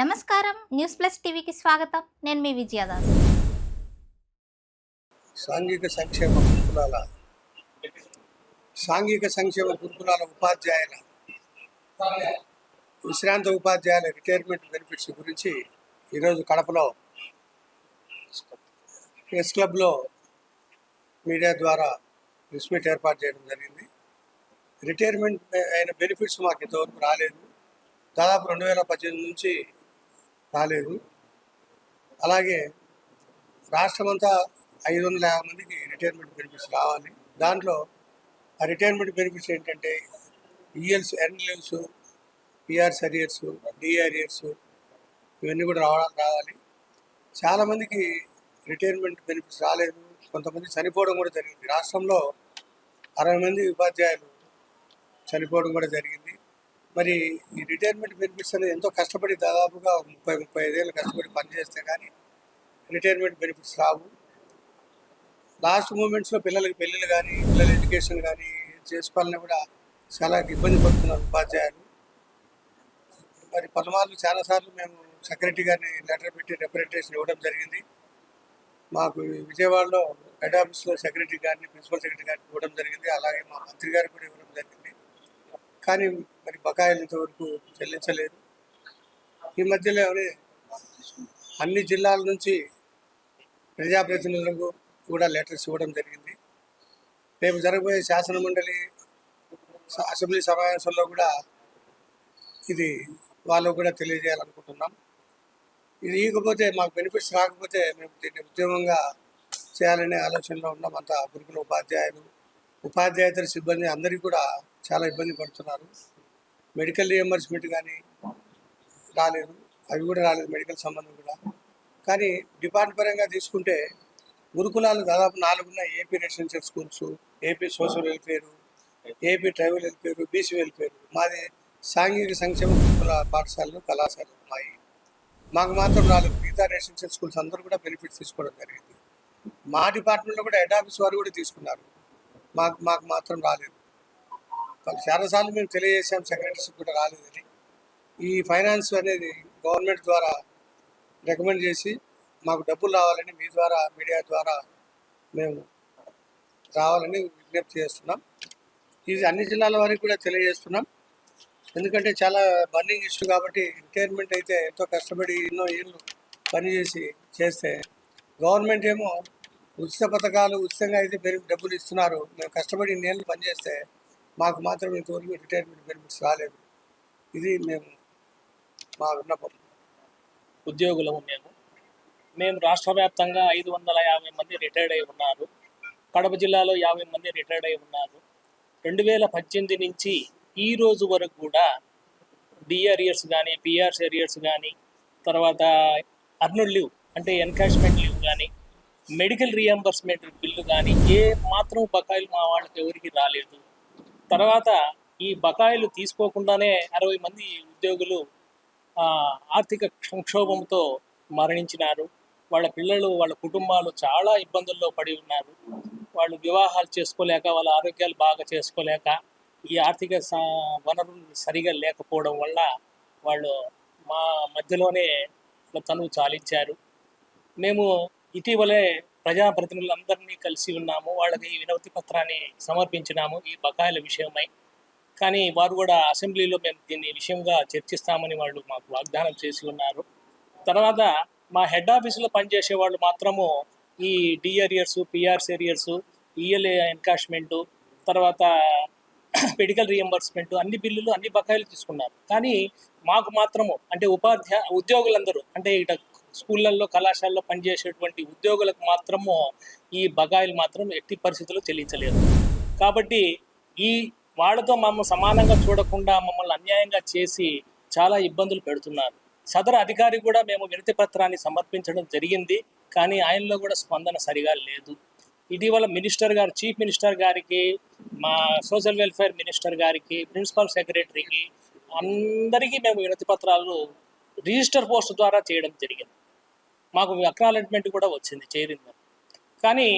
నమస్కారం. News plus టీవీకి స్వాగతం. నేను మీ విజయదాస్ సాంఘిక సంక్షేమ గురుకులాల సాంఘిక సంక్షేమ గురుకులాల ఉపాధ్యాయుల విశ్రాంత ఉపాధ్యాయుల రిటైర్మెంట్ బెనిఫిట్స్ గురించి ఈరోజు కడపలో ప్రెస్ క్లబ్లో మీడియా ద్వారా ప్రెస్ మీట్ ఏర్పాటు చేయడం జరిగింది. రిటైర్మెంట్ అయిన బెనిఫిట్స్ మాకు ఇంతవరకు రాలేదు. దాదాపు రెండు వేల పద్దెనిమిది నుంచి రాలేదు. అలాగే రాష్ట్రమంతా ఐదు వందల యాభై మందికి రిటైర్మెంట్ బెనిఫిట్స్ రావాలి దాంట్లో ఆ రిటైర్మెంట్ బెనిఫిట్స్ ఏంటంటే ELs earn leaves PRs arrears DR arrears ఇవన్నీ కూడా రావడం రావాలి. చాలామందికి రిటైర్మెంట్ బెనిఫిట్స్ రాలేదు. కొంతమంది చనిపోవడం కూడా జరిగింది. రాష్ట్రంలో అరవై మంది ఉపాధ్యాయులు చనిపోవడం కూడా జరిగింది. మరి ఈ రిటైర్మెంట్ బెనిఫిట్స్ అనేది ఎంతో కష్టపడి దాదాపుగా ముప్పై ముప్పై ఐదేళ్ళు కష్టపడి పనిచేస్తే కానీ రిటైర్మెంట్ బెనిఫిట్స్ రావు. లాస్ట్ మూమెంట్స్లో పిల్లలకి పెళ్ళిళ్ళు కానీ పిల్లల ఎడ్యుకేషన్ కానీ చేసుకోవాలని కూడా చాలా ఇబ్బంది పడుతున్నారు ఉపాధ్యాయులు. మరి పలుమార్లు చాలాసార్లు మేము సెక్రటరీ గారిని లెటర్ పెట్టి రిప్రజెంటేషన్ ఇవ్వడం జరిగింది. మాకు విజయవాడలో హెడ్ ఆఫీస్లో సెక్రటరీ గారిని ప్రిన్సిపల్ సెక్రటరీ గారిని ఇవ్వడం జరిగింది. అలాగే మా మంత్రి గారికి కూడా ఇవ్వడం జరిగింది. కానీ మరి బకాయిలు ఇంతవరకు చెల్లించలేదు. ఈ మధ్యలోనే అన్ని జిల్లాల నుంచి ప్రజాప్రతినిధులకు కూడా లెటర్స్ ఇవ్వడం జరిగింది. రేపు జరగబోయే శాసన మండలి అసెంబ్లీ సమావేశంలో కూడా ఇది వాళ్ళకు కూడా తెలియజేయాలనుకుంటున్నాం. ఇది ఇవ్వకపోతే మాకు బెనిఫిట్స్ రాకపోతే మేము దీన్ని ఉద్యమంగా చేయాలనే ఆలోచనలో ఉన్నాం. అంతా గురుకుల ఉపాధ్యాయులు ఉపాధ్యాయేతర సిబ్బంది అందరికీ కూడా చాలా ఇబ్బంది పడుతున్నారు. మెడికల్ రియంబర్స్మెంట్ కానీ రాలేదు. అవి కూడా రాలేదు మెడికల్ సంబంధం కూడా. కానీ డిపార్ట్మెంట్ పరంగా తీసుకుంటే గురుకులాలు దాదాపు నాలుగున్న AP residential schools AP social welfare AP tribal welfare BC welfare. మాది సాంఘిక సంక్షేమ గురుకుల పాఠశాలలు కళాశాలలు ఉన్నాయి. మాకు మాత్రం రాలేదు మిగతా రెసిడెన్షియల్ స్కూల్స్ అందరూ కూడా బెనిఫిట్స్ తీసుకోవడం జరిగింది. మా డిపార్ట్మెంట్లో కూడా హెడ్ ఆఫీస్ వారు కూడా తీసుకున్నారు. మాకు మాకు మాత్రం రాలేదు. వాళ్ళు చాలాసార్లు మేము తెలియజేసాం సెక్రటరీషిప్ కూడా రాలేదని. ఈ ఫైనాన్స్ అనేది గవర్నమెంట్ ద్వారా రికమెండ్ చేసి మాకు డబ్బులు రావాలని మీ ద్వారా మీడియా ద్వారా మేము రావాలని విజ్ఞప్తి చేస్తున్నాం. ఇది అన్ని జిల్లాల వారికి కూడా తెలియజేస్తున్నాం. ఎందుకంటే చాలా బర్నింగ్ ఇష్యూ కాబట్టి రిటైర్మెంట్ అయితే ఎంతో కష్టపడి ఎన్నో ఏళ్ళు పనిచేసి చేస్తే గవర్నమెంట్ ఏమో ఉచిత పథకాలు ఉచితంగా అయితే పెరిగి డబ్బులు ఇస్తున్నారు. మేము కష్టపడి ఇన్నేళ్ళు పనిచేస్తే మాకు మాత్రం ఇంతవరకు రిటైర్మెంట్ బెనిఫిట్స్ రాలేదు. ఇది మేము మా విన్నపం ఉద్యోగులము మేము. మేము రాష్ట్ర వ్యాప్తంగా ఐదు వందల యాభై మంది రిటైర్డ్ అయి ఉన్నారు. కడప జిల్లాలో యాభై మంది రిటైర్డ్ అయి ఉన్నారు. రెండు వేల పద్దెనిమిది నుంచి ఈ రోజు వరకు కూడా డిఆర్ఇయర్స్ కానీ పిఆర్స్ ఏరియర్స్ కానీ తర్వాత అర్నుడ్ లీవ్ అంటే ఎన్కాష్మెంట్ లీవ్ కానీ మెడికల్ రియంబర్స్మెంట్ బిల్లు కానీ ఏ మాత్రం బకాయిలు మా వాళ్ళకి ఎవరికి రాలేదు. తర్వాత ఈ బకాయిలు తీసుకోకుండానే అరవై మంది ఉద్యోగులు ఆర్థిక సంక్షోభంతో మరణించినారు. వాళ్ళ పిల్లలు వాళ్ళ కుటుంబాలు చాలా ఇబ్బందుల్లో పడి ఉన్నారు. వాళ్ళు వివాహాలు చేసుకోలేక వాళ్ళ ఆరోగ్యాలు బాగా చేసుకోలేక ఈ ఆర్థిక వనరులు సరిగా లేకపోవడం వల్ల వాళ్ళు మా మధ్యలోనే వాళ్ళ తనువు చాలించారు. మేము ఇటీవలే ప్రజాప్రతినిధులందరినీ కలిసి ఉన్నాము. వాళ్ళకి ఈ వినతి పత్రాన్ని సమర్పించినాము ఈ బకాయిల విషయమై. కానీ వారు కూడా అసెంబ్లీలో మేము దీన్ని విషయంగా చర్చిస్తామని వాళ్ళు మాకు వాగ్దానం చేసి ఉన్నారు. తర్వాత మా హెడ్ ఆఫీసులో పనిచేసే వాళ్ళు మాత్రము ఈ DR arrears PRs arrears ELA encashment తర్వాత మెడికల్ రియంబర్స్మెంట్ అన్ని బిల్లులు అన్ని బకాయిలు తీసుకున్నారు. కానీ మాకు మాత్రము అంటే ఉపాధ్యాయ ఉద్యోగులందరూ అంటే ఇట స్కూళ్ళల్లో కళాశాలలో పనిచేసేటువంటి ఉద్యోగులకు మాత్రము ఈ బకాయిలు మాత్రం ఎట్టి పరిస్థితుల్లో చెల్లించలేదు. కాబట్టి ఈ వాళ్ళతో మమ్మల్ని సమానంగా చూడకుండా మమ్మల్ని అన్యాయంగా చేసి చాలా ఇబ్బందులు పెడుతున్నారు. సదరు అధికారి కూడా మేము వినతి పత్రాన్ని సమర్పించడం జరిగింది కానీ ఆయనలో కూడా స్పందన సరిగా లేదు. ఇటీవల మినిస్టర్ గారు చీఫ్ మినిస్టర్ గారికి మా సోషల్ వెల్ఫేర్ మినిస్టర్ గారికి ప్రిన్సిపల్ సెక్రటరీకి అందరికీ మేము వినతి పత్రాలు రిజిస్టర్ పోస్ట్ ద్వారా చేయడం జరిగింది. మాకు అక్నాలెడ్జ్మెంట్ కూడా వచ్చింది చేరింది కానీ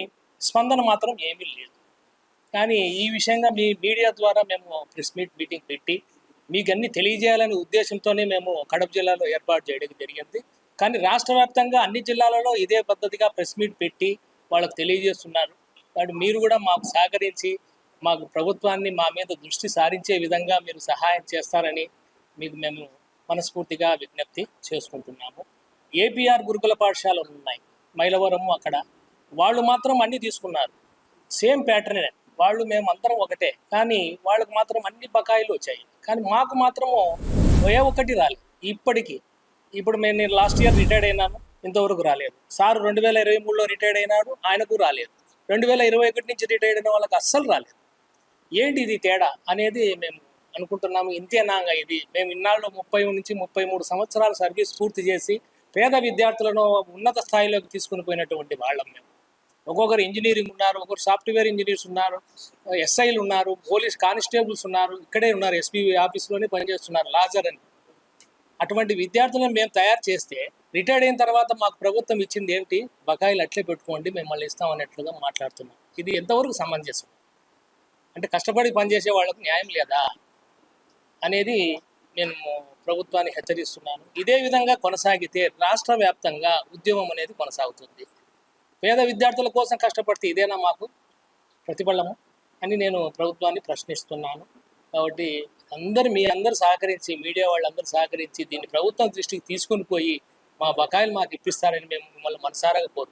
స్పందన మాత్రం ఏమీ లేదు. కానీ ఈ విషయంగా మీ మీడియా ద్వారా మేము ప్రెస్ మీట్ మీటింగ్ పెట్టి మీకు అన్ని తెలియజేయాలనే ఉద్దేశంతోనే మేము కడప జిల్లాలో ఏర్పాటు చేయడం జరిగింది. కానీ రాష్ట్ర వ్యాప్తంగా అన్ని జిల్లాలలో ఇదే పద్ధతిగా ప్రెస్ మీట్ పెట్టి వాళ్ళకి తెలియజేస్తున్నారు. కాబట్టి మీరు కూడా మాకు సహకరించి మాకు ప్రభుత్వాన్ని మా మీద దృష్టి సారించే విధంగా మీరు సహాయం చేస్తారని మీకు మేము మనస్ఫూర్తిగా విజ్ఞప్తి చేసుకుంటున్నాము. ఏపీఆర్ గురుకుల పాఠశాలలు ఉన్నాయి. మైలవరము అక్కడ. వాళ్ళు మాత్రం అన్నీ తీసుకున్నారు. సేమ్ ప్యాటర్నే. వాళ్ళు మేము అందరం ఒకటే. కానీ వాళ్ళకి మాత్రం అన్ని బకాయిలు వచ్చాయి. కానీ మాకు మాత్రము ఏ ఒక్కటి రాలేదు ఇప్పటికీ. ఇప్పుడు మేము నేను లాస్ట్ ఇయర్ రిటైర్డ్ అయినాను. ఇంతవరకు రాలేదు. సార్ రెండు వేల ఇరవై మూడులో రిటైర్డ్ అయినాడు. ఆయనకు రాలేదు. రెండు వేల ఇరవై ఒకటి నుంచి రిటైర్డ్ అయిన వాళ్ళకి అస్సలు రాలేదు. ఏంటి ఇది తేడా అనేది మేము అనుకుంటున్నాము. ఇంతేనాగా ఇది. మేము ఇన్నాళ్ళు ముప్పై నుంచి ముప్పై మూడు సంవత్సరాల సర్వీస్ పూర్తి చేసి పేద విద్యార్థులను ఉన్నత స్థాయిలోకి తీసుకుని పోయినటువంటి వాళ్ళం మేము. ఒక్కొక్కరు ఇంజనీరింగ్ ఉన్నారు ఒకరు సాఫ్ట్వేర్ ఇంజనీర్స్ ఉన్నారు ఎస్ఐలు ఉన్నారు పోలీస్ కానిస్టేబుల్స్ ఉన్నారు ఇక్కడే ఉన్నారు ఎస్పీ ఆఫీస్లోనే పనిచేస్తున్నారు లాజర్ అని. అటువంటి విద్యార్థులను మేము తయారు చేస్తే రిటైర్డ్ అయిన తర్వాత మాకు ప్రభుత్వం ఇచ్చింది ఏమిటి? బకాయిలు అట్లే పెట్టుకోండి మిమ్మల్ని ఇస్తాం అన్నట్లుగా మాట్లాడుతున్నాం. ఇది ఎంతవరకు సమంజసం? అంటే కష్టపడి పనిచేసే వాళ్ళకు న్యాయం లేదా? అనేది నేను ప్రభుత్వాన్ని హెచ్చరిస్తున్నాను. ఇదే విధంగా కొనసాగితే రాష్ట్ర వ్యాప్తంగా ఉద్యమం అనేది కొనసాగుతుంది. పేద విద్యార్థుల కోసం కష్టపడితే ఇదేనా మాకు ప్రతిఫలము అని నేను ప్రభుత్వాన్ని ప్రశ్నిస్తున్నాను. కాబట్టి అందరు మీ అందరు సహకరించి మీడియా వాళ్ళందరూ సహకరించి దీన్ని ప్రభుత్వం దృష్టికి తీసుకొని పోయి మా బకాయిలు మాకు ఇప్పిస్తారని మేము మిమ్మల్ని మనసారాగా కోరు